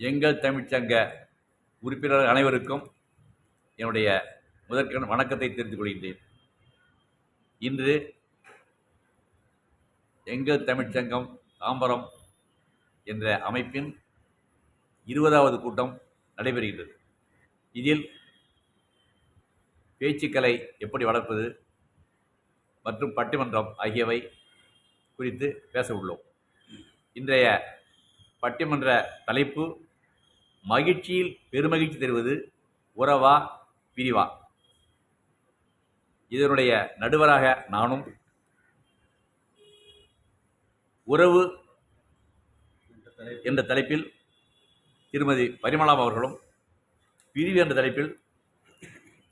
எங்கள் தமிழ்ச்சங்க உறுப்பினர் அனைவருக்கும் என்னுடைய முதற்கண் வணக்கத்தை தெரிந்து கொள்கின்றேன். இன்று எங்கள் தமிழ்ச்சங்கம் தாம்பரம் என்ற அமைப்பின் இருபதாவது கூட்டம் நடைபெறுகின்றது. இதில் பேச்சுக்கலை எப்படி வளர்ப்பது மற்றும் பட்டிமன்றம் ஆகியவை குறித்து பேச உள்ளோம். இன்றைய பட்டிமன்ற தலைப்பு மகிழ்ச்சியில் பெருமகிழ்ச்சி தருவது உறவா பிரிவா? இதனுடைய நடுவராக நானும் உறவு என்ற தலைப்பில் திருமதி பரிமளா அவர்களும் பிரிவு என்ற தலைப்பில்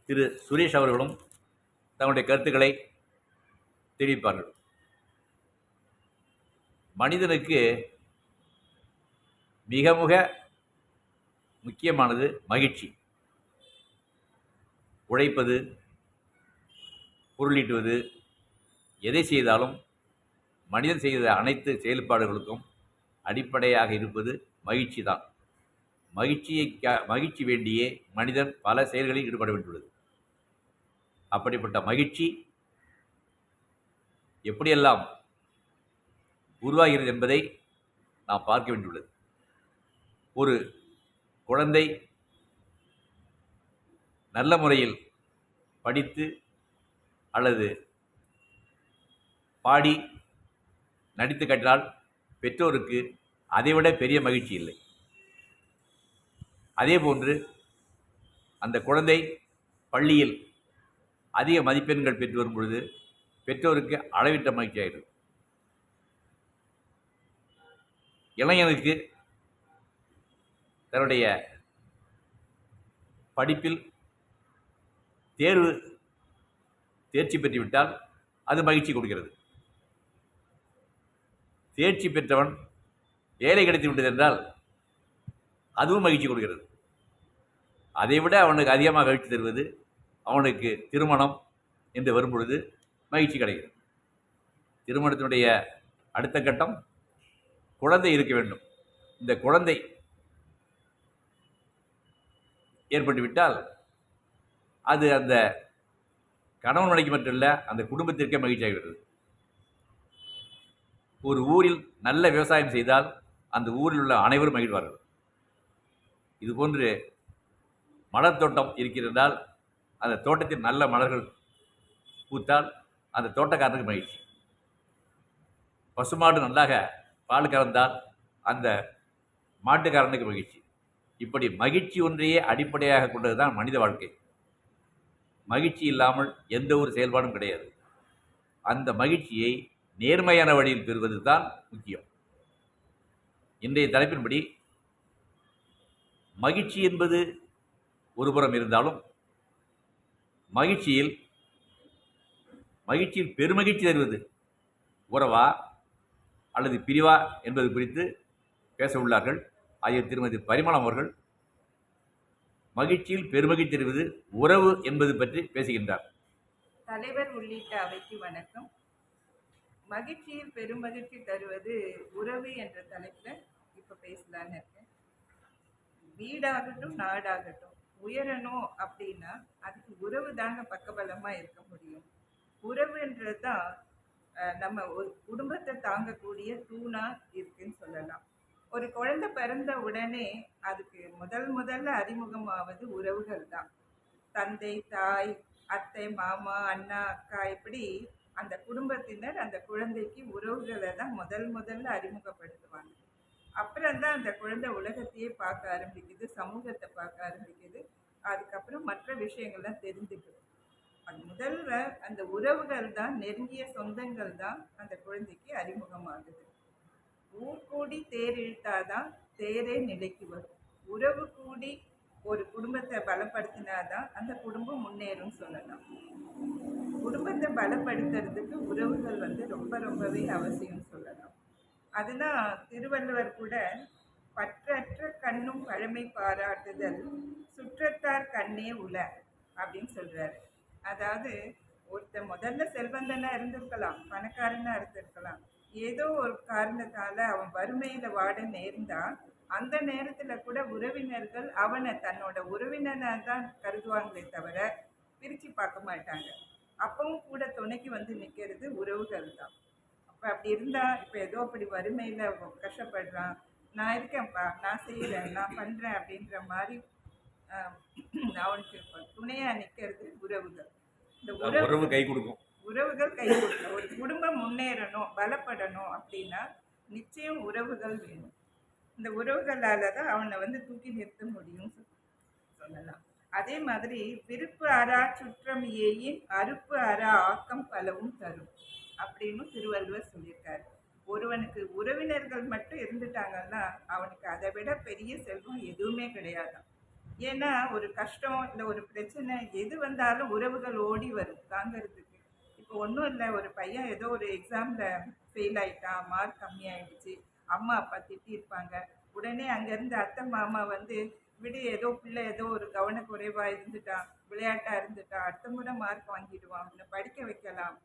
திரு சுரேஷ் அவர்களும் தங்களுடைய கருத்துக்களை தெரிவிப்பார்கள். மனிதனுக்கு மிக மிக முக்கியமானது மகிழ்ச்சி. உழைப்பது பொருளீட்டுவது எதை செய்தாலும் மனிதன் செய்த அனைத்து செயல்பாடுகளுக்கும் அடிப்படையாக இருப்பது மகிழ்ச்சி தான். மகிழ்ச்சியை மகிழ்ச்சி வேண்டியே மனிதன் பல செயல்களில் ஈடுபட வேண்டியுள்ளது. அப்படிப்பட்ட மகிழ்ச்சி எப்படியெல்லாம் உருவாகிறது என்பதை நாம் பார்க்க வேண்டியுள்ளது. ஒரு குழந்தை நல்ல முறையில் படித்து அல்லது பாடி நடித்து கற்றால் பெற்றோருக்கு அதைவிட பெரிய மகிழ்ச்சி இல்லை. அதேபோன்று அந்த குழந்தை பள்ளியில் அதிக மதிப்பெண்கள் பெற்று வரும் பொழுது பெற்றோருக்கு அளவிட்ட மகிழ்ச்சியாகிறது இளைஞனுக்கு தன்னுடைய படிப்பில் தேர்வு தேர்ச்சி பெற்றுவிட்டால் அது மகிழ்ச்சி கொடுக்கிறது. தேர்ச்சி பெற்றவன் வேலை கிடைத்து விட்டது என்றால் அதுவும் மகிழ்ச்சி கொடுக்கிறது. அதைவிட அவனுக்கு அதிகமாக மகிழ்ச்சி தருவது அவனுக்கு திருமணம் என்று வரும்பொழுது மகிழ்ச்சி கிடைக்கிறது திருமணத்தினுடைய அடுத்த கட்டம் குழந்தை இருக்க வேண்டும். இந்த குழந்தை ஏற்பட்டுவிட்டால் அது அந்த கணவன் மனைக்கு மட்டும் இல்லை அந்த குடும்பத்திற்கே மகிழ்ச்சி ஒரு ஊரில் நல்ல விவசாயம் செய்தால் அந்த ஊரில் உள்ள அனைவரும் மகிழ்வார்கள். இதுபோன்று மலர் தோட்டம் இருக்கிறதால் அந்த தோட்டத்தில் நல்ல மலர்கள் பூத்தால் அந்த தோட்டக்காரனுக்கு மகிழ்ச்சி. பசுமாடு நன்றாக பால் கறந்தால் அந்த மாட்டுக்காரனுக்கு மகிழ்ச்சி. இப்படி மகிழ்ச்சி ஒன்றையே அடிப்படையாக கொண்டது தான் மனித வாழ்க்கை. மகிழ்ச்சி இல்லாமல் எந்த ஒரு செயல்பாடும் கிடையாது. அந்த மகிழ்ச்சியை நேர்மையான வழியில் பெறுவது தான் முக்கியம். இன்றைய தலைப்பின்படி மகிழ்ச்சி என்பது ஒருபுறம் இருந்தாலும் மகிழ்ச்சியில் மகிழ்ச்சியில் பெருமகிழ்ச்சி தருவது உறவா அல்லது பிரிவா என்பது குறித்து பேச உள்ளார்கள். ஆகிய திருமதி பரிமளம் அவர்கள் மகிழ்ச்சியில் பெருமகிழ்ச்சி தெரிவது உறவு என்பது பற்றி பேசுகின்றார். தலைவர் உள்ளிட்ட அவைக்கு வணக்கம். மகிழ்ச்சியில் பெருமகிழ்ச்சி தருவது உறவு என்ற தலைப்பில் இப்போ பேசலான்னு இருக்கேன். வீடாகட்டும் நாடாகட்டும் உயரணும் அப்படின்னா அதுக்கு உறவு தாங்க பக்கபலமாக இருக்க முடியும். உறவுன்றது தான் நம்ம ஒரு குடும்பத்தை தாங்கக்கூடிய தூணாக இருக்குன்னு சொல்லலாம். ஒரு குழந்தை பிறந்த உடனே அதுக்கு முதல் முதல்ல அறிமுகமாவது உறவுகள் தான். தந்தை தாய் அத்தை மாமா அண்ணா அக்கா இப்படி அந்த குடும்பத்தினர் அந்த குழந்தைக்கு உறவுகளை தான் முதல் முதல்ல அறிமுகப்படுத்துவாங்க. அப்புறம் தான் அந்த குழந்தை உலகத்தையே பார்க்க ஆரம்பிக்குது சமூகத்தை பார்க்க ஆரம்பிக்குது. அதுக்கப்புறம் மற்ற விஷயங்கள்லாம் தெரிஞ்சுக்குது. அது முதல்ல அந்த உறவுகள் தான் நெருங்கிய சொந்தங்கள் தான் அந்த குழந்தைக்கு அறிமுகமாகுது. ஊர் கூடி தேர் இழுத்தாதான் தேரே நிலைக்கு வரும். உறவு கூடி ஒரு குடும்பத்தை பலப்படுத்தினாதான் அந்த குடும்பம் முன்னேறும் சொல்லலாம். குடும்பத்தை பலப்படுத்துறதுக்கு உறவுகள் வந்து ரொம்ப ரொம்பவே அவசியம் சொல்லலாம். அதுதான் திருவள்ளுவர் கூட பற்றற்ற கண்ணும் பழமை பாராட்டுதல் சுற்றத்தார் கண்ணே உல அப்படின்னு சொல்றாரு. அதாவது ஒருத்தன் முதல்ல செல்வந்தனா இருந்திருக்கலாம் பணக்காரனா இருந்திருக்கலாம். ஏதோ ஒரு காரணத்தால அவன் வறுமையில வாட நேர்ந்தா அந்த நேரத்துல கூட உறவினர்கள் அவனை தன்னோட உறவினனா தான் கருதுவாங்களே தவிர பிரிச்சு பார்க்க மாட்டாங்க. அப்பவும் கூட துணைக்கு வந்து நிக்கிறது உறவுகள் தான். அப்ப அப்படி இருந்தா இப்ப ஏதோ அப்படி வறுமையில கஷ்டப்படுறான். நான் இருக்கேன்ப்பா நான் செய்யறேன் நான் பண்றேன் அப்படின்ற மாதிரி அவனுக்கு துணையா நிக்கிறது உறவுகள். இந்த உறவு கை கொடுக்கும். உறவுகள் கை கொடுக்கணும் ஒரு குடும்பம் முன்னேறணும் பலப்படணும் அப்படின்னா நிச்சயம் உறவுகள் வேணும். இந்த உறவுகளால் தான் அவனை வந்து தூக்கி நிறுத்த முடியும் சொல்லலாம். அதே மாதிரி விருப்பு அறா சுற்றம் ஏயின் அறுப்பு அறா ஆக்கம் பலவும் தரும் அப்படின்னு திருவள்ளுவர் சொல்லியிருக்காரு. ஒருவனுக்கு உறவினர்கள் மட்டும் இருந்துட்டாங்கன்னா அவனுக்கு அதை விட பெரிய செல்வம் எதுவுமே கிடையாதான் ஏன்னா ஒரு கஷ்டம் இல்லை ஒரு பிரச்சனை எது வந்தாலும் உறவுகள் ஓடி வரும் தாங்கிறதுக்கு. ஒன்றும் இல்லை ஒரு பையன் ஏதோ ஒரு எக்ஸாமில் ஃபெயில் ஆயிட்டான் மார்க் கம்மியாயிடுச்சு அம்மா அப்பா திட்டியிருப்பாங்க. உடனே அங்கேருந்து அத்தை மாமா வந்து விடு ஏதோ பிள்ளை ஏதோ ஒரு கவனக்குறைவாக இருந்துட்டான் விளையாட்டாக இருந்துட்டான் அடுத்த முறை மார்க் வாங்கிடுவான் அவனை படிக்க வைக்கலாம்.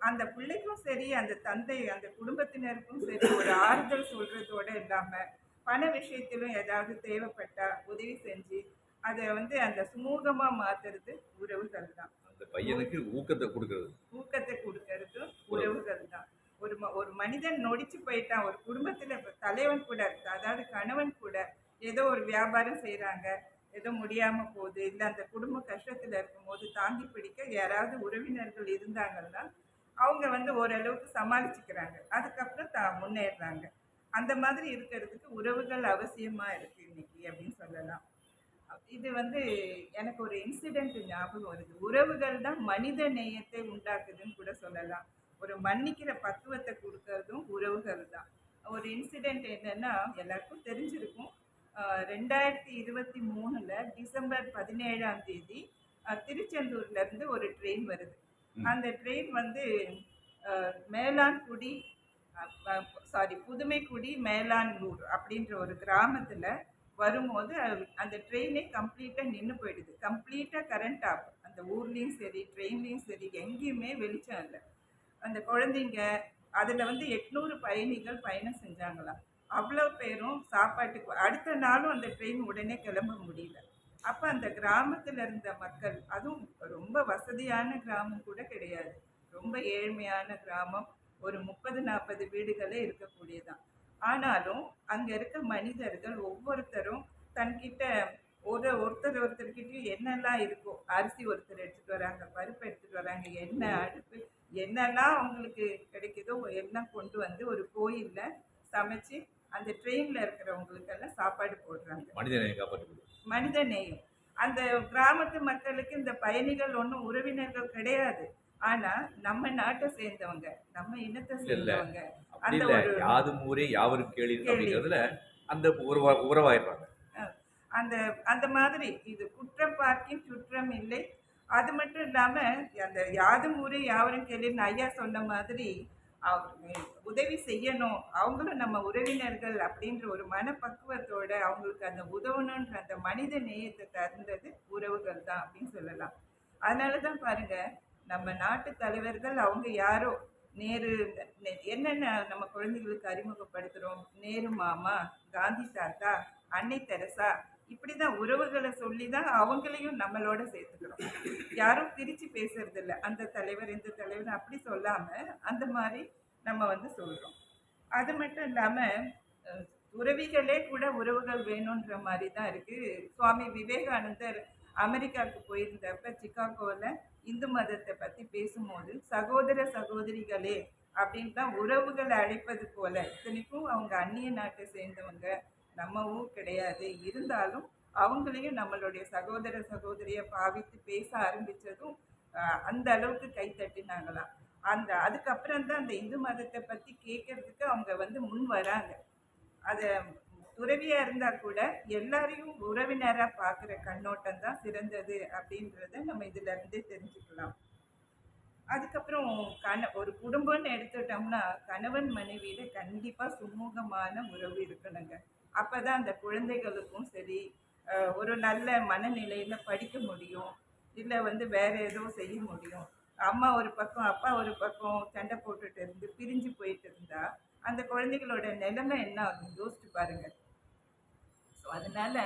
அந்த பிள்ளைக்கும் சரி அந்த தந்தை அந்த குடும்பத்தினருக்கும் சரி ஒரு ஆறுதல் சொல்கிறதோடு இல்லாமல் பண விஷயத்திலும் ஏதாவது தேவைப்பட்டால் உதவி செஞ்சு அதை வந்து அந்த சுமூகமாக மாத்துறது உறவுகள் தான் அந்த பையனுக்கு ஊக்கத்தை கொடுக்கறது. ஊக்கத்தை கொடுக்கறதும் உறவுகள் தான். ஒரு ஒரு மனிதன் நொடிச்சு போயிட்டான் ஒரு குடும்பத்துல தலைவன் கூட அதாவது கணவன் கூட ஏதோ ஒரு வியாபாரம் செய்றாங்க ஏதோ முடியாம போகுது இல்ல அந்த குடும்ப கஷ்டத்துல இருக்கும்போது தாங்கி பிடிக்க யாராவது உறவினர்கள் இருந்தாங்கன்னா அவங்க வந்து ஓரளவுக்கு சமாளிச்சுக்கிறாங்க. அதுக்கப்புறம் தா முன்னேறுறாங்க அந்த மாதிரி இருக்கிறதுக்கு உறவுகள் அவசியமா இருக்கு இன்னைக்கு அப்படின்னு சொல்லலாம். இது வந்து எனக்கு ஒரு இன்சிடென்ட் ஞாபகம் வருது. உறவுகள் தான் மனித நேயத்தை உண்டாக்குதுன்னு கூட சொல்லலாம். ஒரு மன்னிக்கிற பக்குவத்தை கொடுக்கறதும் உறவுகள் தான். ஒரு இன்சிடென்ட் என்னன்னா எல்லாருக்கும் தெரிஞ்சிருக்கும். ரெண்டாயிரத்தி இருபத்தி மூணுல டிசம்பர் பதினேழாம் தேதி திருச்செந்தூர்ல இருந்து ஒரு ட்ரெயின் வருது. அந்த ட்ரெயின் வந்து மேலான்குடி சாரி புதுமைக்குடி மேலான்லூர் அப்படின்ற ஒரு கிராமத்துல வரும்போது அந்த ட்ரெயினே கம்ப்ளீட்டாக நின்று போயிடுது. கம்ப்ளீட்டாக கரண்ட் ஆஃப் அந்த ஊர்லேயும் சரி ட்ரெயின்லேயும் சரி எங்கேயுமே வெளிச்சம் இல்லை. அந்த குழந்தைங்க அதில் வந்து எட்நூறு பயணிகள் பயணம் செஞ்சாங்களாம் அவ்வளோ பேரும் சாப்பாட்டுக்கு அடுத்த நாளும் அந்த ட்ரெயின் உடனே கிளம்ப முடியல. அப்போ அந்த கிராமத்தில் இருந்த மக்கள் அதுவும் ரொம்ப வசதியான கிராமம் கூட கிடையாது. ரொம்ப ஏழ்மையான கிராமம். ஒரு முப்பது நாற்பது வீடுகளே இருக்கக்கூடியதான் ஆனாலும் அங்க இருக்க மனிதர்கள் ஒவ்வொருத்தரும் தன்கிட்ட ஒரு ஒருத்தர் ஒருத்தர்கிட்டயும் என்னெல்லாம் இருக்கோ அரிசி ஒருத்தர் எடுத்துட்டு வராங்க பருப்பு எடுத்துட்டு வராங்க எண்ணெய் அடுப்பு என்னெல்லாம் அவங்களுக்கு கிடைக்குதோ எல்லாம் கொண்டு வந்து ஒரு கோயில்ல சமைச்சு அந்த ட்ரெயின்ல இருக்கிறவங்களுக்கெல்லாம் சாப்பாடு போடுறாங்க. காப்பாற்று மனித நேயம். அந்த கிராமத்து மக்களுக்கு இந்த பயணிகள் ஒன்றும் உறவினர்கள் கிடையாது. ஆனா நம்ம நாட்டை சேர்ந்தவங்க நம்ம இனத்தை. சேர்ந்தவங்க அப்படி அந்த இல்ல. ஒரு- யாதும் ஊரே யாவரும் கேளி கேளி. அப்படிங்கிறதுல அந்த உறவா உறவாயிடுறாங்க. அந்த அந்த மாதிரி இது குற்றம் பார்க்கின் சுற்றம் இல்லை. அது மட்டும் இல்லாம அந்த யாதும் ஊரே யாவரும் கேளுன்னு ஐயா சொன்ன மாதிரி உதவி செய்யணும். அவங்களும் நம்ம உறவினர்கள் அப்படின்ற ஒரு மனப்பக்குவத்தோட அவங்களுக்கு அந்த உதவணுன்ற அந்த மனித நேயத்தை தந்தது உறவுகள் தான் அப்படின்னு சொல்லலாம். அதனால தான் பாருங்க நம்ம நாட்டு தலைவர்கள் அவங்க யாரோ? நேரு நெ- என்னென்ன நம்ம குழந்தைகளுக்கு அறிமுகப்படுத்துகிறோம் நேரு மாமா காந்தி தாத்தா அன்னை தெரசா இப்படி தான் உறவுகளை சொல்லி தான் அவங்களையும் நம்மளோட சேர்த்துக்கிறோம். யாரும் பிரித்து பேசுறது அந்த தலைவர் இந்த தலைவர் அப்படி சொல்லாமல் அந்த மாதிரி நம்ம வந்து சொல்கிறோம் அது மட்டும் இல்லாமல் உறவிகளே கூட உறவுகள் வேணுன்ற மாதிரி தான் இருக்குது சுவாமி விவேகானந்தர் அமெரிக்காவுக்கு போயிருந்தப்ப சிக்காகோவில் இந்து மதத்தை பற்றி பேசும்போது சகோதர சகோதரிகளே அப்படின்னு தான் உறவுகளை அழைப்பது போல இத்தனைக்கும் அவங்க அந்நிய நாட்டை சேர்ந்தவங்க நம்ம ஊர் கிடையாது. இருந்தாலும் அவங்களையும் நம்மளுடைய சகோதர சகோதரியை பாவித்து பேச ஆரம்பித்ததும் அந்த அளவுக்கு கை தட்டினாங்களாம் அந்த அதுக்கப்புறம் தான் அந்த இந்து மதத்தை பற்றி கேட்கறதுக்கு அவங்க வந்து முன் வராங்க. அதை துறவியாக இருந்தால் கூட எல்லாரையும் உறவினராக பார்க்குற கண்ணோட்டம் தான் சிறந்தது அப்படின்றத நம்ம இதுல இருந்தே தெரிஞ்சுக்கலாம். அதுக்கப்புறம் கண ஒரு குடும்பம்னு எடுத்துட்டோம்னா கணவன் மனைவியில் கண்டிப்பாக சுமூகமான உறவு இருக்கணுங்க. அப்போ தான் அந்த குழந்தைகளுக்கும் சரி ஒரு நல்ல மனநிலையில் படிக்க முடியும். இல்லை வந்து வேறு ஏதோ செய்ய முடியும். அம்மா ஒரு பக்கம் அப்பா ஒரு பக்கம் சண்டை போட்டுட்டு இருந்து பிரிஞ்சு போயிட்டு இருந்தா அந்த குழந்தைகளோட நிலைமை என்ன ஆகும் யோசிச்சு பாருங்கள் ஸோ அதனால்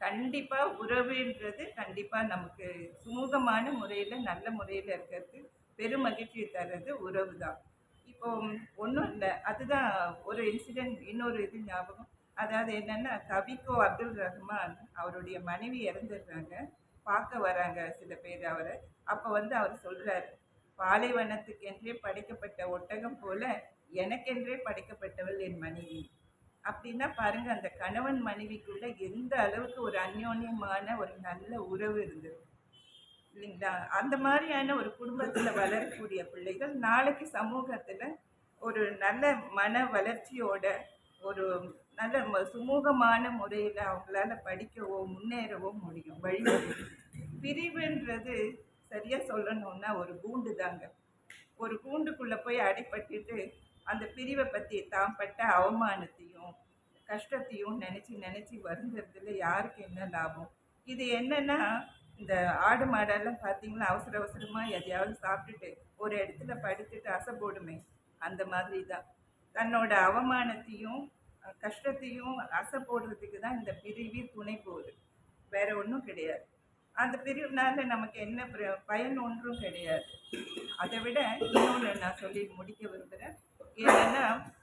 கண்டிப்பாக உறவுன்றது கண்டிப்பாக நமக்கு சுமூகமான முறையில் நல்ல முறையில் இருக்கிறது பெரும் மகிழ்ச்சி தர்றது உறவு தான் இப்போ ஒன்றும் இல்லை அதுதான் ஒரு இன்சிடென்ட் இன்னொரு இது ஞாபகம். அதாவது என்னென்னா கவிக்கோ அப்துல் ரஹ்மான் அவருடைய மனைவி இறந்துடுறாங்க. பார்க்க வராங்க சில பேர் அவரை. அப்போ வந்து அவர் சொல்கிறார் பாலைவனத்துக்கென்றே படைக்கப்பட்ட ஒட்டகம் போல எனக்கென்றே படைக்கப்பட்டவள் என் மனைவி. அப்படின்னா பாருங்கள் அந்த கணவன் மனைவிக்குள்ள எந்த அளவுக்கு ஒரு அந்யோன்யமான ஒரு நல்ல உறவு இருந்தது. இல்லைங்களா? அந்த மாதிரியான ஒரு குடும்பத்தில் வளரக்கூடிய பிள்ளைகள் நாளைக்கு சமூகத்தில் ஒரு நல்ல மன வளர்ச்சியோட ஒரு நல்ல ம- சுமூகமான முறையில் அவங்களால படிக்கவோ முன்னேறவோ முடியும். வழி பிரிவுன்றது சரியாக சொல்லணும்னா ஒரு கூண்டு தாங்க. ஒரு கூண்டுக்குள்ளே போய் அடைப்பட்டுட்டு அந்த பிரிவை பற்றி தான் பட்ட அவமானத்தையும் கஷ்டத்தையும் நினச்சி நினச்சி வருந்துறதுல யாருக்கு என்ன லாபம்? இது என்னென்னா இந்த ஆடு மாடெல்லாம் பார்த்தீங்களா? அவசர அவசரமாக எதையாவது சாப்பிட்டுட்டு ஒரு இடத்துல படுத்துட்டு அசை போடுமே. அந்த மாதிரி தான். தன்னோட அவமானத்தையும் கஷ்டத்தையும் அசை போடுறதுக்கு தான் இந்த பிரிவி துணை போகுது. வேற ஒன்றும் கிடையாது. அந்த பிரிவுனால நமக்கு என்ன பிர- பயன் ஒன்றும் கிடையாது. அதை விட இன்னொன்று நான் சொல்லி முடிக்க விரும்புகிறேன் என்னென்னா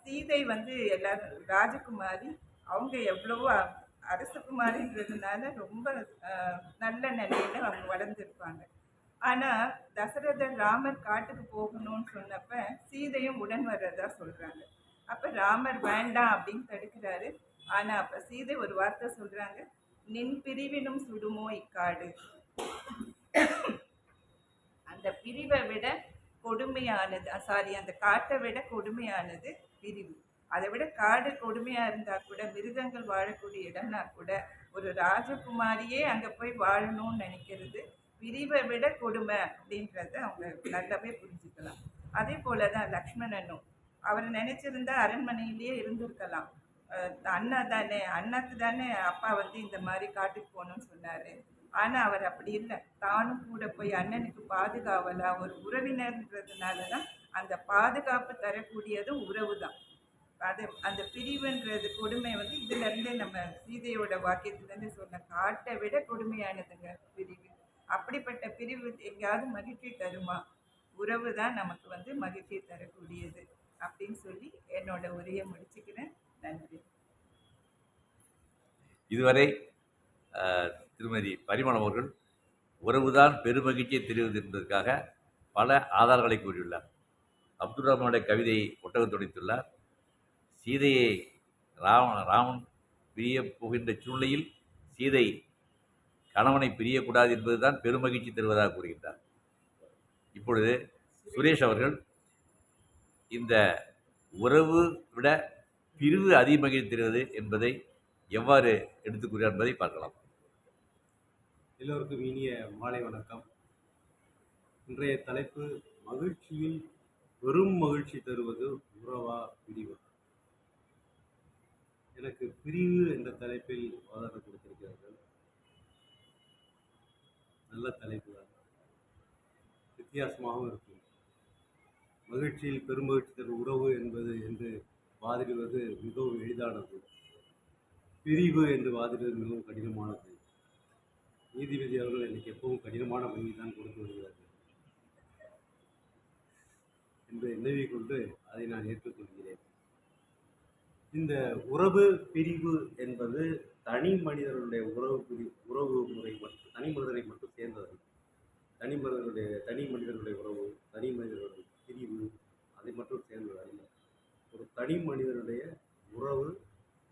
சீதை வந்து எல்லாரும் ராஜகுமாரி அவங்க எவ்வளவோ அரசகுமாரின்றதுனால ரொம்ப நல்ல நிலையில அவங்க வளர்ந்துருப்பாங்க. ஆனால் தசரதர் ராமர் காட்டுக்கு போகணும்னு சொன்னப்ப சீதையும் உடன் வர்றதா சொல்கிறாங்க அப்போ ராமர் வேண்டாம் அப்படின்னு தடுக்கிறாரு. ஆனால் அப்போ சீதை ஒரு வார்த்தை சொல்கிறாங்க நின் பிரிவினும் சுடுமோ இக்காடு? அந்த பிரிவை விட கொடுமையானது. சாரி அந்த காட்டை விட கொடுமையானது பிரிவு அதை விட காடு கொடுமையாக இருந்தால் கூட மிருகங்கள் வாழக்கூடிய இடம்னா கூட ஒரு ராஜகுமாரியே அங்கே போய் வாழணும்னு நினைக்கிறது பிரிவை விட கொடுமை அப்படின்றத அவங்க நல்லாவே புரிஞ்சுக்கலாம். அதே போல தான் லக்ஷ்மணனும். அவர் நினைச்சிருந்தா அரண்மனையிலேயே இருந்திருக்கலாம். அண்ணா தானே அண்ணாக்கு தானே அப்பா வந்து இந்த மாதிரி காட்டுக்கு போகணும்னு சொன்னார். ஆனால் அவர் அப்படி இல்லை. தானும் கூட போய் அண்ணனுக்கு பாதுகாவலா ஒரு உறவினர்ன்றதுனால தான் அந்த பாதுகாப்பு தரக்கூடியதும் உறவு தான் அது அந்த பிரிவுன்றது கொடுமை வந்து இதுலேருந்தே நம்ம சீதையோட வாக்கியத்துலேருந்து சொன்ன காட்டை விட கொடுமையானதுங்க பிரிவு. அப்படிப்பட்ட பிரிவு எங்கேயாவது மகிழ்ச்சி தருமா? உறவு தான் நமக்கு வந்து மகிழ்ச்சி தரக்கூடியது அப்படின்னு சொல்லி என்னோட உரையை முடிச்சுக்கிறேன். நன்றி. இதுவரை திருமதி பரிமளம் அவர்கள் உறவுதான் பெருமகிழ்ச்சியை தெரிவது என்பதற்காக பல ஆதாரங்களை கூறியுள்ளார். அப்துல் ரஹ்மானுடைய கவிதையை ஒட்டகம் துடைத்துள்ளார் சீதையை ராவண ராமன் பிரிய போகின்ற சூழ்நிலையில் சீதை கணவனை பிரியக்கூடாது என்பதுதான் பெருமகிழ்ச்சி தருவதாக கூறுகின்றார். இப்பொழுது சுரேஷ் அவர்கள் இந்த உறவு விட பிரிவு அதிக மகிழ்ச்சி தருவது என்பதை எவ்வாறு எடுத்துக்கூறார் என்பதை பார்க்கலாம். எல்லோருக்கும் இனிய மாலை வணக்கம். இன்றைய தலைப்பு மகிழ்ச்சியில் வெறும் மகிழ்ச்சி தருவது உறவா பிரிவு? எனக்கு பிரிவு என்ற தலைப்பில் வாதாட கொடுத்திருக்கிறார்கள். நல்ல தலைப்பு தான் வித்தியாசமாகவும் இருக்கும். மகிழ்ச்சியில் பெருமகிழ்ச்சி தரும் உறவு என்பது என்று வாதிடுவது மிகவும் எளிதானது. பிரிவு என்று வாதிடுவது மிகவும் கடினமானது. நீதிபதி அவர்கள் எனக்கு எப்பவும் கடினமான வங்கி தான் கொடுத்து வருகிறார்கள். என்று நினைவு கொண்டு அதை நான் ஏற்றுக்கொள்கிறேன். இந்த உறவு பிரிவு என்பது தனி மனிதர்களுடைய உறவு பிரி உறவு முறை மட்டும் தனி மனிதரை மட்டும் சேர்ந்தது தனி மனிதர்களுடைய தனி மனிதர்களுடைய உறவு தனி மனிதர்களுடைய பிரிவு அதை மட்டும் சேர்ந்தது அல்ல ஒரு தனி மனிதனுடைய உறவு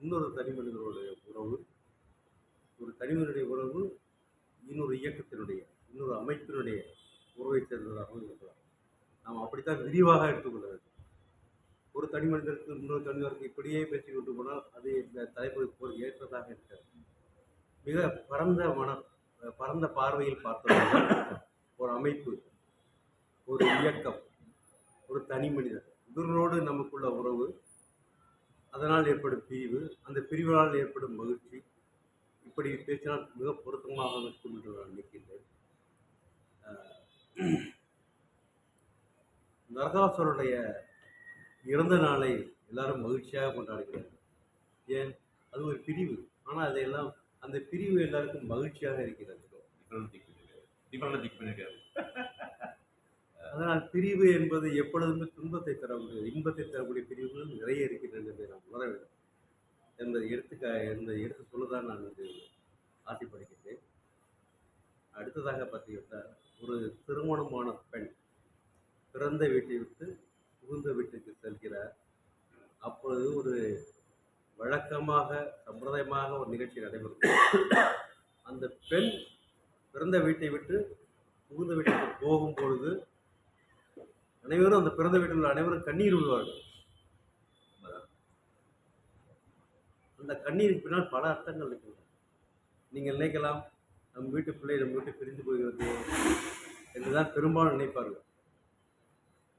இன்னொரு தனி மனிதனுடைய உறவு ஒரு தனிமனுடைய உறவு இன்னொரு இயக்கத்தினுடைய இன்னொரு அமைப்பினுடைய உறவை சேர்ந்ததாகவும் இருக்கலாம். நாம் அப்படித்தான் விரிவாக எடுத்துக்கொள்ள வேண்டும். ஒரு தனி மனிதருக்கு இன்னொரு தனி மனிதருக்கு இப்படியே பேசிக் கொண்டு போனால் அது இந்த தலைப்புக்கு ஒரு ஏற்றதாக இருக்காது. மிக பரந்த மன பரந்த பார்வையில் பார்த்தோம் ஒரு அமைப்பு ஒரு இயக்கம் ஒரு தனி மனிதர். இவர்களோடு நமக்குள்ள உறவு அதனால் ஏற்படும் பிரிவு அந்த பிரிவினால் ஏற்படும் மகிழ்ச்சி இப்படி பேசினால் மிக பொருத்தமாக இருக்கும் என்று நான் நினைக்கின்றேன். நரகாசுரனுடைய இறந்த நாளை எல்லாரும் மகிழ்ச்சியாக கொண்டாடுகிறார்கள். ஏன்? அது ஒரு பிரிவு. ஆனால் அதையெல்லாம் அந்த பிரிவு எல்லாருக்கும் மகிழ்ச்சியாக இருக்கிறது. அதனால் பிரிவு என்பது எப்பொழுதுமே துன்பத்தை தரக்கூடிய இன்பத்தை தரக்கூடிய பிரிவுகள் நிறைய இருக்கின்றன என்பதை நாம் உணர வேண்டும். என்பதை எடுத்துக்க என்பதை எடுத்து சொல்லதான் நான் வந்து ஆசைப்படுகின்றேன். அடுத்ததாக பார்த்தீங்கன்னா ஒரு திருமணமான பெண் பிறந்த வீட்டை விட்டு புகுந்த வீட்டுக்கு செல்கிறார். அப்பொழுது ஒரு வழக்கமாக சம்பிரதாயமாக ஒரு நிகழ்ச்சி நடைபெறும் அந்த பெண் பிறந்த வீட்டை விட்டு புகுந்த வீட்டுக்கு போகும் பொழுது அனைவரும் அந்த பிறந்த வீட்டில் உள்ள அனைவரும் கண்ணீர் விடுவார்கள். அந்த கண்ணீருக்கு பின்னால் பல அர்த்தங்கள் இருக்கின்றன. நீங்கள் நினைக்கலாம் நம் வீட்டு பிள்ளை நம்ம வீட்டு பிரிந்து போகிறது என்றுதான் பெரும்பாலும் நினைப்பார்கள்.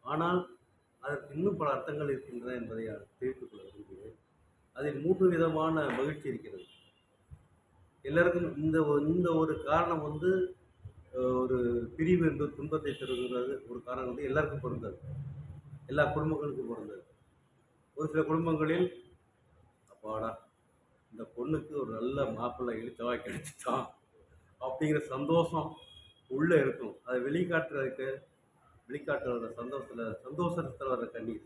ஆனால் அதற்கு இன்னும் பல அர்த்தங்கள் இருக்கின்றன என்பதை நான் தெரிவித்துக் கொள்ள விரும்புகிறேன். அதில் மூன்று விதமான மகிழ்ச்சி இருக்கிறது. எல்லாருக்கும் இந்த இந்த ஒரு காரணம் வந்து ஒரு பிரிவு என்று துன்பத்தை தருகிறது ஒரு காரணம் வந்து எல்லாருக்கும் பொருந்தது. எல்லா குடும்பங்களுக்கும் பொருந்தது. ஒரு சில குடும்பங்களில் அப்பாடா இந்த பொண்ணுக்கு ஒரு நல்ல மாப்பிள்ளை இழுத்தவா கிடைச்சிட்டான் அப்படிங்கிற சந்தோஷம் உள்ளே இருக்கும். அதை வெளிக்காட்டுறதுக்கு வெளிக்காட்டுற சந்தோஷத்தில் சந்தோஷத்தில் வர்ற கண்ணீர்.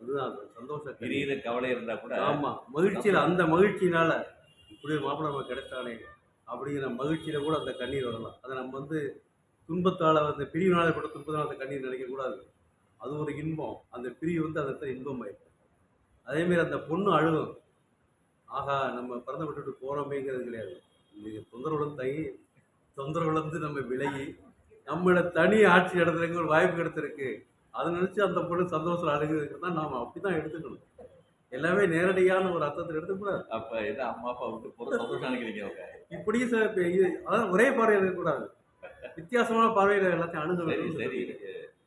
அதுதான் அந்த சந்தோஷ கண்ணீர். திடீர்னு கவலை இருந்தா கூட ஆமா மகிழ்ச்சியில் அந்த மகிழ்ச்சியினால இப்படி ஒரு மாப்பிள்ளை நம்ம கிடைச்சானே அப்படிங்கிற மகிழ்ச்சியில கூட அந்த கண்ணீர் வரலாம். அதை நம்ம வந்து துன்பத்தால அந்த பிரிவினால கூட துன்பத்தால அந்த கண்ணீர் நினைக்கக்கூடாது. அது ஒரு இன்பம். அந்த பிரிவு வந்து அந்த இடத்துல இன்பம் ஆயிடும் அதேமாரி அந்த பொண்ணு அழுகும். ஆகா நம்ம பிறந்த விட்டுட்டு போகிறோமேங்கிறது கிடையாது. இது தொந்தரவுடன் தங்கி தொந்தரவுலேருந்து நம்ம விலகி நம்மளோட தனி ஆட்சி நடத்துறதுக்கு ஒரு வாய்ப்பு கிடைச்சிருக்கு அதை நினச்சி அந்த பொண்ணு சந்தோஷம் அழுகுறதுக்கு தான் நாம் அப்படி தான் எடுத்துக்கணும். எல்லாமே நேரடியான ஒரு அர்த்தத்தில் எடுத்துக்கூடாது. அப்ப என்ன அம்மா அப்பா விட்டு போற சந்தோஷம் நினைக்கிறீங்க அவங்க? இப்படியும் சில பே- இது அதாவது ஒரே பார்வையில் இருக்கக்கூடாது. வித்தியாசமான பார்வையில் எல்லாத்தையும் அணுக சரி வேண்டும் சரி.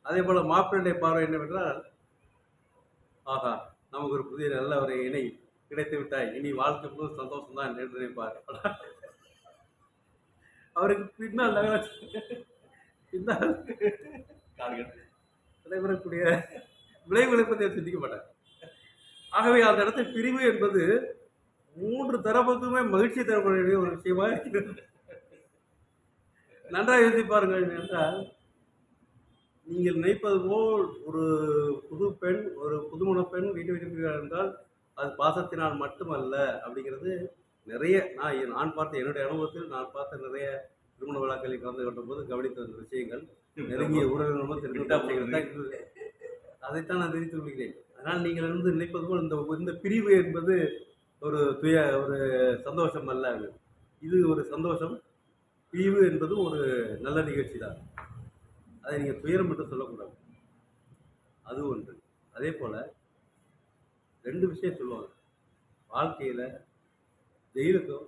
அதே போல் மாப்பிள்ளையுடைய பார்வை என்னவென்றால் ஆஹா நமக்கு ஒரு புதிய நல்ல ஒரு இணை. கிடைத்து விட்டாய். இனி வாழ்க்கை முழு சந்தோஷம் தான் என்று நினைப்பார். அவருக்கு பின்னால் பின்னால் நடைபெறக்கூடிய விளைவுகளை பற்றி அவர் சிந்திக்க மாட்டார். ஆகவே அந்த இடத்துல பிரிவு என்பது மூன்று தரப்புக்குமே மகிழ்ச்சி தரக்கூடிய ஒரு விஷயமா இருக்கிறது. நன்றாக யோசித்து பாருங்கள் என்றால் நீங்கள் நினைப்பது போல் ஒரு புது பெண் ஒரு புதுமண பெண் வீட்டு வீட்டு என்றால் அது பாசத்தினால் மட்டுமல்ல அப்படிங்கிறது நிறைய நான் நான் பார்த்த என்னுடைய அனுபவத்தில் நான் பார்த்த நிறைய திருமண விழாக்களில் கலந்து கொண்ட போது கவனித்த ஒரு விஷயங்கள். நெருங்கிய தான் இருந்தது அதைத்தான் நான் தெரிவித்து கொள்கிறேன். அதனால் நீங்கள் வந்து நினைப்பது போல் இந்த இந்த பிரிவு என்பது ஒரு துய ஒரு சந்தோஷம் அல்ல அது. இது ஒரு சந்தோஷம். பிரிவு என்பது ஒரு நல்ல நிகழ்ச்சி தான். அதை நீங்கள் துயரம் மட்டும் சொல்லக்கூடாது. அது ஒன்று. அதே போல் ரெண்டு விஷயம் சொல்லுவாங்க. வாழ்க்கையில் ஜெயிலுக்கும்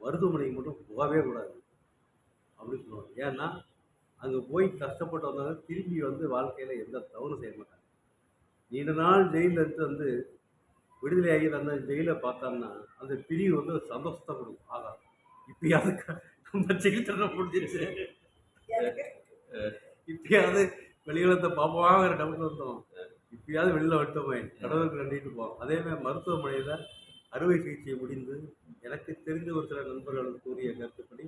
மருத்துவமனைக்கு மட்டும் போகவே கூடாது. அப்படின்னு சொல்லுவாங்க. ஏன்னா அங்கே போய் கஷ்டப்பட்டு வந்தவங்க திரும்பி வந்து வாழ்க்கையில் எந்த தவறும் செய்ய மாட்டாங்க. நீண்ட நாள் ஜெயிலில் இருந்து வந்து விடுதலையாகி அந்த ஜெயிலை பார்த்தோம்னா அந்த பிரிவு வந்து ஒரு சந்தோஷத்தை கொடுக்கும். ஆகா இப்பயாவது நம்ம ஜெயில் முடிஞ்சிருச்சு. இப்பயாவது வெளியுலகத்தை பார்ப்போங்கிற டவுட் வந்தோம் இப்பயாவது வெளியில் விட்டோமே கடவுளுக்கு நண்டிட்டு போவோம் அதே மாதிரி மருத்துவமனையில் அறுவை சிகிச்சை முடிந்து எனக்கு தெரிஞ்ச ஒரு சில நண்பர்கள் கூறிய கருத்துப்படி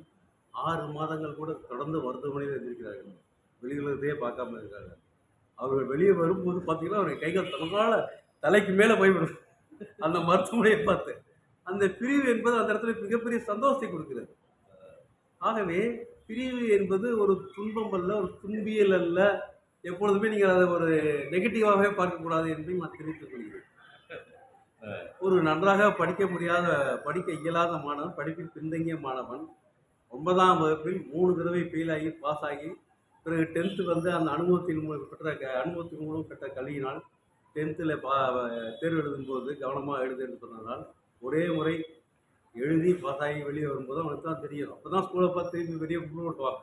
ஆறு மாதங்கள் கூட தொடர்ந்து மருத்துவமனையில் இருந்திருக்கிறார்கள். வெளியுலகத்தையே பார்க்காம இருக்காங்க. அவர்கள் வெளியே வரும்போது பார்த்தீங்கன்னா அவருடைய கைகள் தனக்கால தலைக்கு மேலே போய்விடும். அந்த மருத்துவமனையை பார்த்து. அந்த பிரிவு என்பது அந்த இடத்துல மிகப்பெரிய சந்தோஷத்தை கொடுக்கிறது. ஆகவே பிரிவு என்பது ஒரு துன்பம் அல்ல ஒரு துன்பியல் அல்ல எப்பொழுதுமே நீங்கள் அதை ஒரு நெகட்டிவாகவே பார்க்கக்கூடாது என்பதை நான் தெரிவித்துக் கொள்கிறேன். ஒரு நன்றாக படிக்க முடியாத படிக்க இயலாத மாணவன் படிப்பில் பின்தங்கிய மாணவன் ஒன்பதாம் வகுப்பில் மூணு தடவை ஃபெயில் ஆகி பாஸ் ஆகி பிறகு டென்த்து வந்து அந்த அனுபவத்தின் மூலம் பெற்ற க அனுபவத்தின் மூலம் பெற்ற கல்வியினால் டென்த்தில் பா தேர்வு எழுதும்போது கவனமாக எழுது என்று சொன்னதால் ஒரே முறை எழுதி பாஸ் ஆகி வெளியே வரும்போது அவனுக்கு தான் தெரியும். அப்போ தான் ஸ்கூலை பார்த்து திரும்பி வெளியே கூப்பிடுவான்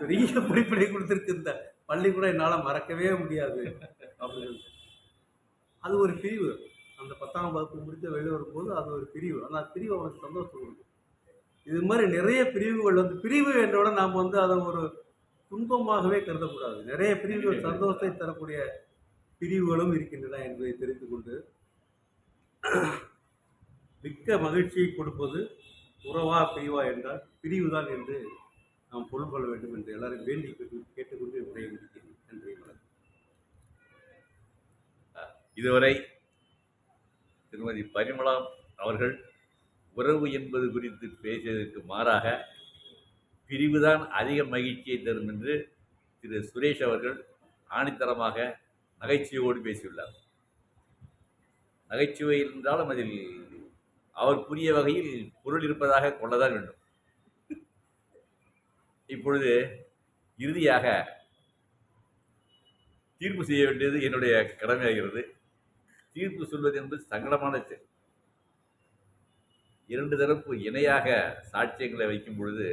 பெரிய படிப்பினை கொடுத்துருக்கு இந்த பள்ளி கூட என்னால் மறக்கவே முடியாது அப்படின்னு அது ஒரு பிரிவு. அந்த பத்தாம் வகுப்பு முடித்து வெளியே வரும்போது அது ஒரு பிரிவு. அந்த பிரிவு அவனுக்கு சந்தோஷம் கொடுக்கும். இது மாதிரி நிறைய பிரிவுகள் வந்து பிரிவு என்றவுடன் நாம் வந்து அதை ஒரு துன்பமாகவே கருதக்கூடாது. நிறைய பிரிவுகள் சந்தோஷத்தை தரக்கூடிய பிரிவுகளும் இருக்கின்றன என்பதை தெரிந்து கொண்டு மிக்க மகிழ்ச்சியை கொடுப்பது உறவா பிரிவா என்றால் பிரிவுதான் என்று நாம் பொருள் கொள்ள வேண்டும் என்று எல்லாரும் வேண்டி கேட்டுக்கொண்டு உரையை முடிக்கிறேன். நன்றி வணக்கம். இதுவரை திருமதி பரிமளா அவர்கள் உறவு என்பது குறித்து பேசியதற்கு மாறாக பிரிவுதான் அதிக மகிழ்ச்சியை தரும் என்று திரு சுரேஷ் அவர்கள் ஆணித்தரமாக நகைச்சுவையோடு பேசியுள்ளார். நகைச்சுவை என்றாலும் அதில் அவர் புரிய வகையில் பொருள் இருப்பதாக கொள்ளதான் வேண்டும். இப்பொழுது இறுதியாக தீர்ப்பு செய்ய வேண்டியது என்னுடைய கடமையாகிறது. தீர்ப்பு சொல்வது என்பது சங்கடமான செயல். இரண்டு தரப்பு இணையாக சாட்சியங்களை வைக்கும் பொழுது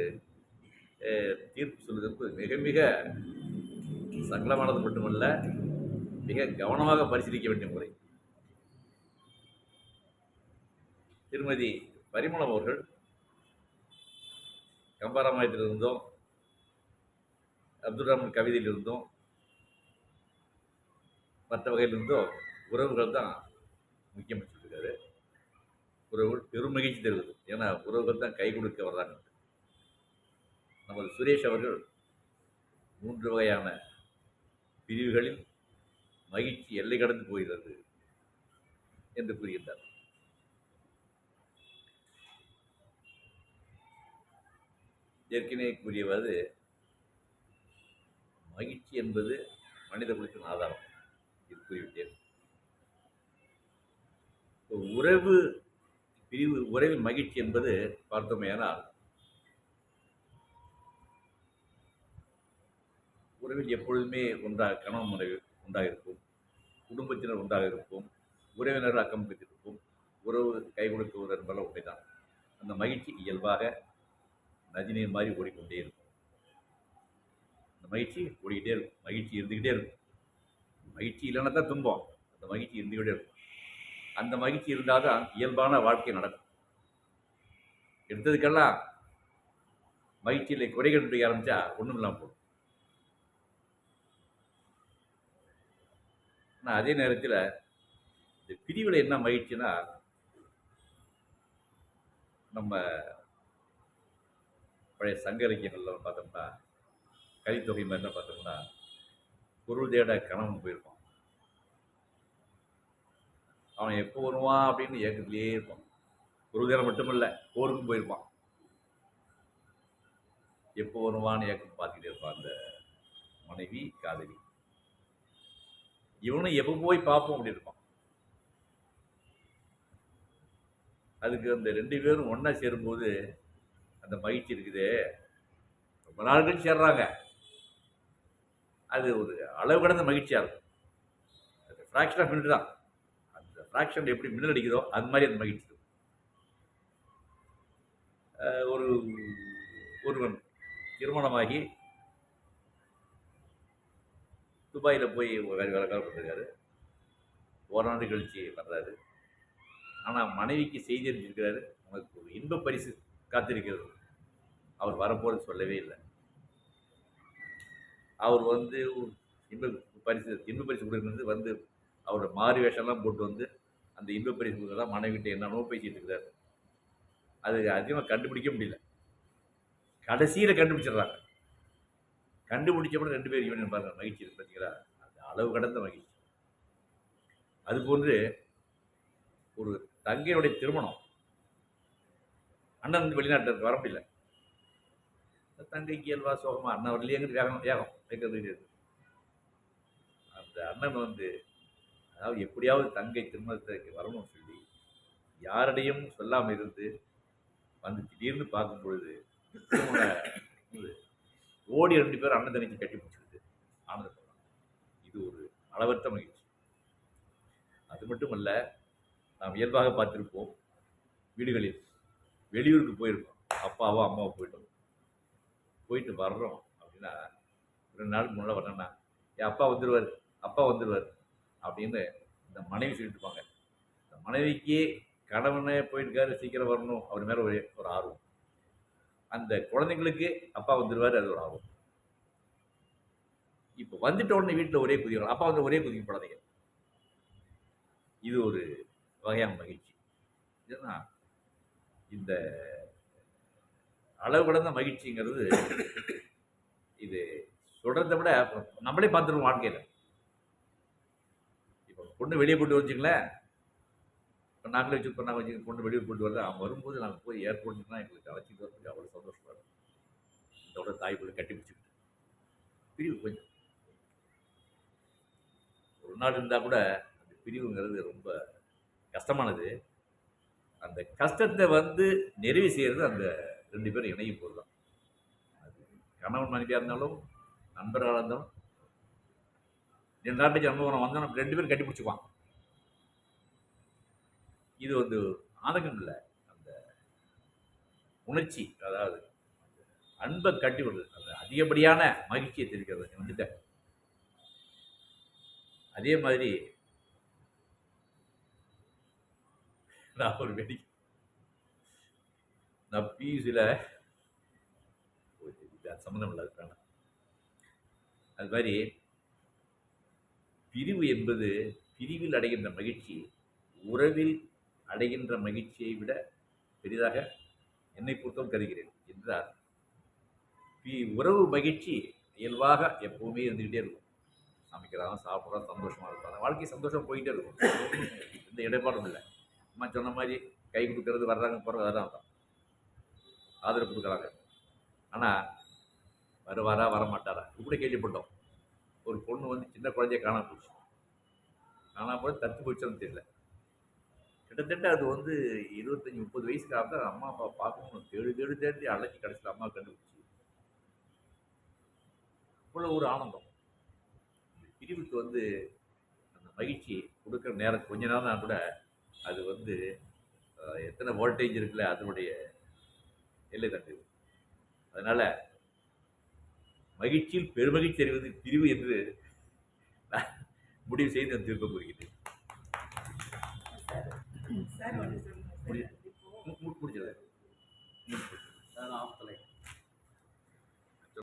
தீர்ப்பு சொல்வது என்பது மிக மிக சங்கடமானது மட்டுமல்ல மிக கவனமாக பரிசீலிக்க வேண்டிய முறை. திருமதி பரிமளம் அவர்கள் கம்பராமாயத்திலிருந்தும் அப்துல் ரஹ்மான் கவிதையிலிருந்தும் மற்ற வகையிலிருந்தும் உறவுகள் தான் முக்கியம் வச்சுருக்காரு. உறவுகள் பெரும் மகிழ்ச்சி தருவது. ஏன்னா உறவுகள் தான் கை கொடுக்க வர்றாங்க. நமது சுரேஷ் அவர்கள் மூன்று வகையான பிரிவுகளில் மகிழ்ச்சி எல்லை கடந்து போகிறது என்று கூறுகின்றார் ஏற்கனவே கூறியவாறு மகிழ்ச்சி என்பது மனித குலத்தின் ஆதாரம். இது கூறிவிட்டேன். உறவு பிரிவு உறவின் மகிழ்ச்சி என்பது பார்த்தோமேயானால் உறவில் எப்பொழுதுமே ஒன்றாக கணவன் மனைவி ஒன்றாக இருக்கும் குடும்பத்தினர் ஒன்றாக இருக்கும் உறவினர் அக்கம் பக்கத்திற்கும் உறவு கை கொடுக்குவது என்பதெல்லாம் உண்மைதான் அந்த மகிழ்ச்சி இயல்பாக நதிநீர் மாதிரி ஓடிக்கொண்டே இருக்கும். அந்த மகிழ்ச்சி ஓடிக்கிட்டே இருக்கும். மகிழ்ச்சி இருந்துக்கிட்டே இருக்கும். மகிழ்ச்சி இல்லைன்னா தான் துன்பம். அந்த மகிழ்ச்சி இருந்துக்கிட்டே இருக்கும். அந்த மகிழ்ச்சி இருந்தால் தான் இயல்பான வாழ்க்கை நடக்கும். எடுத்ததுக்கெல்லாம் மகிழ்ச்சியில் குறைகள் முடிய ஆரம்பித்தா ஒன்றும் இல்லாமல் போகும். ஆனால் அதே நேரத்தில் இந்த பிரிவில் என்ன மகிழ்ச்சினா நம்ம பழைய சங்க இலக்கியங்கள்லாம் பார்த்தோம்னா கலித்தொகை மாதிரி தான் பார்த்தோம்னா பொருள் தேட கணவன் போயிருப்பான். அவன் எப்போ வருவான் அப்படின்னு ஏக்கத்திலே இருப்பான். பொருள் தேட மட்டுமில்ல போருக்கும் போயிருப்பான். எப்போ வருவான்னு ஏக்கம் பார்த்துக்கிட்டே இருப்பான் அந்த மனைவி காதலி. இவனும் எப்போ போய் பார்ப்போம் அப்படி இருப்பான். அதுக்கு அந்த ரெண்டு பேரும் ஒன்றா சேரும்போது அந்த மகிழ்ச்சி இருக்குதே. ரொம்ப நாள் கழிச்சு சேர்றாங்க. அது ஒரு அளவு கடந்த மகிழ்ச்சியாக இருக்கும். அது ஃப்ராக்ஷன் ஆஃப் மினிட் தான். அந்த ஃப்ராக்ஷன் எப்படி மின்னல் அடிக்குதோ அது மாதிரி அந்த மகிழ்ச்சி ஒரு ஒருவன் திருமணமாகி துபாயில் போய் வேலை வேலை வேலை பண்ணிருக்காரு ஓராண்டு கழிச்சு வர்றாரு. ஆனால் மனைவிக்கு செய்தி அறிஞ்சிருக்கிறாரு உனக்கு ஒரு இன்ப பரிசு காத்திருக்கிறது. அவர் வரப்போகிறது சொல்லவே இல்லை. அவர் வந்து இன்ப பரிசு இன்ப பரிசு கொடுக்குறது வந்து அவரோட மாறு வேஷம்லாம் போட்டு வந்து அந்த இன்ப பரிசு கொடுக்கலாம் மனைவிட்ட என்னென்னவோ பேசிட்டு இருக்கிறாரு அது அதிகமாக கண்டுபிடிக்க முடியல. கடைசியில் கண்டுபிடிச்சிடுறாங்க. கண்டுபிடிச்சப்பட ரெண்டு பேர் யூனியன் பாருங்க மகிழ்ச்சி இருக்கு பார்த்தீங்களா அந்த அளவு கடந்த மகிழ்ச்சி. அது போன்று ஒரு தங்கையுடைய திருமணம் அண்ணன் வந்து வெளிநாட்டில் இருக்க வர முடியல. தங்கைக்கு இயல்பா சோகமா அண்ணன் வரலையேங்கிறது வேகம் வேகம் வைக்கிறது அந்த அண்ணன் வந்து அதாவது எப்படியாவது தங்கை திருமணத்தை வரணும்னு சொல்லி யாரிடையும் சொல்லாமல் இருந்து வந்து திடீர்னு பார்க்கும் பொழுது ஓடி ரெண்டு பேரும் அண்ணன் தனிக்கு கட்டி பிடிச்சிருது ஆனந்தப்படுறாங்க இது ஒரு அளவற்ற மகிழ்ச்சி. அது மட்டுமல்ல நாம் இயல்பாக பார்த்துருப்போம் வீடுகளில் வெளியூருக்கு போயிருக்கோம். அப்பாவோ அம்மாவோ போயிட்டோம். போயிட்டு வர்றோம் அப்படின்னா ரெண்டு நாளுக்கு முன்னாடி வரேன்னா என் அப்பா வந்துடுவார் அப்பா வந்துடுவார் அப்படின்னு இந்த மனைவி சொல்லிட்டு இருப்பாங்க இந்த மனைவிக்கு கணவனே போயிருக்காரு சீக்கிரம் வரணும் அவர் மேலே ஒரு ஒரு ஆர்வம். அந்த குழந்தைங்களுக்கு அப்பா வந்துடுவார் அது ஒரு ஆர்வம். இப்போ வந்துட்ட உடனே வீட்டில் ஒரே குதிக்கணும் அப்பா வந்து ஒரே குதிக்கும் குழந்தைங்க. இது ஒரு வகையான மகிழ்ச்சி. ஏன்னா இந்த அளவு கடந்த மகிழ்ச்சிங்கிறது இது சொல்கிறத விட நம்மளே பார்த்துருவோம் வாழ்க்கையில். இப்போ பொண்ணு வெளியே போட்டு வச்சுங்களேன். இப்போ நாங்களே வச்சு பண்ணாங்க வச்சு பொண்ணு வெளியே போட்டு வரல. அவங்க வரும்போது நாங்கள் போய் ஏர்போர்ட்டுனா எங்களுக்கு அழைச்சிட்டு வரதுக்கு அவ்வளோ சந்தோஷமா இருக்கும். இதோட தாய் போய் கட்டி பிடிச்சிக்கிட்டு. பிரிவு கொஞ்சம். ஒரு நாள் இருந்தால் கூட அந்த பிரிவுங்கிறது ரொம்ப கஷ்டமானது. அந்த கஷ்டத்தை வந்து நிறைவு செய்கிறது அந்த ரெண்டு பேரும் இணையும் போது தான் அது கணவன் மனைவியாக இருந்தாலும் நண்பர்களாக இருந்தாலும் என் நாட்டுக்கு அனுபவம் வந்தால் ரெண்டு பேரும் கட்டி பிடிச்சிக்குவான். இது வந்து ஆதங்கம் இல்லை. அந்த உணர்ச்சி அதாவது அன்பை கட்டி விடுறது. அந்த அதிகப்படியான மகிழ்ச்சியை தெரிவிக்கிறது வந்துட்டேன் அதே மாதிரி நான் ஒரு வெடி நான் பியூசியில் சம்மந்தம் இல்லாத வேணாம் அது மாதிரி பிரிவு என்பது பிரிவில் அடைகின்ற மகிழ்ச்சி உறவில் அடைகின்ற மகிழ்ச்சியை விட பெரிதாக என்னை பொறுத்தவரை கருகிறேன் என்றால் பி உறவு மகிழ்ச்சி இயல்பாக எப்போவுமே இருந்துக்கிட்டே இருக்கும். சமைக்கிறாங்க சாப்பிட்றோம் சந்தோஷமாக இருப்பாங்க வாழ்க்கை சந்தோஷம் போயிட்டே இருக்கும். எந்த இடைப்பாடும் இல்லை. அம்மா சொன்ன மாதிரி கை கொடுக்கறது வர்றாங்க போகிறது அதெல்லாம் தான் ஆதரவு கொடுக்குறாங்க. ஆனால் வருவாரா வரமாட்டாரா? இப்படி கேள்விப்பட்டோம். ஒரு பொண்ணு வந்து சின்ன குழந்தைய காணாம போச்சு. காணாமல் போய் தத்து போச்சுன்னு தெரியல. கிட்டத்தட்ட அது வந்து இருபத்தஞ்சி முப்பது வயசுக்கு அப்புறம் அம்மா அப்பா பார்க்கணும் தேடி தேடி தேடி அழைச்சி கடைசியில் அம்மா கண்டுபிடிச்சி. அவ்வளோ ஒரு ஆனந்தம். இந்த பிரிவுக்கு வந்து அந்த மகிழ்ச்சி கொடுக்குற நேரம் கொஞ்ச நேரம் கூட அது வந்து எத்தனை வோல்டேஜ் இருக்குல்ல அதனுடைய எல்லை தட்டுது அதனால் மகிழ்ச்சியில் பெருமகிழ்ச்சி தெரிவது பிரிவு என்று நான் முடிவு செய்து நான் திருப்ப கூறுகிறேன். சார்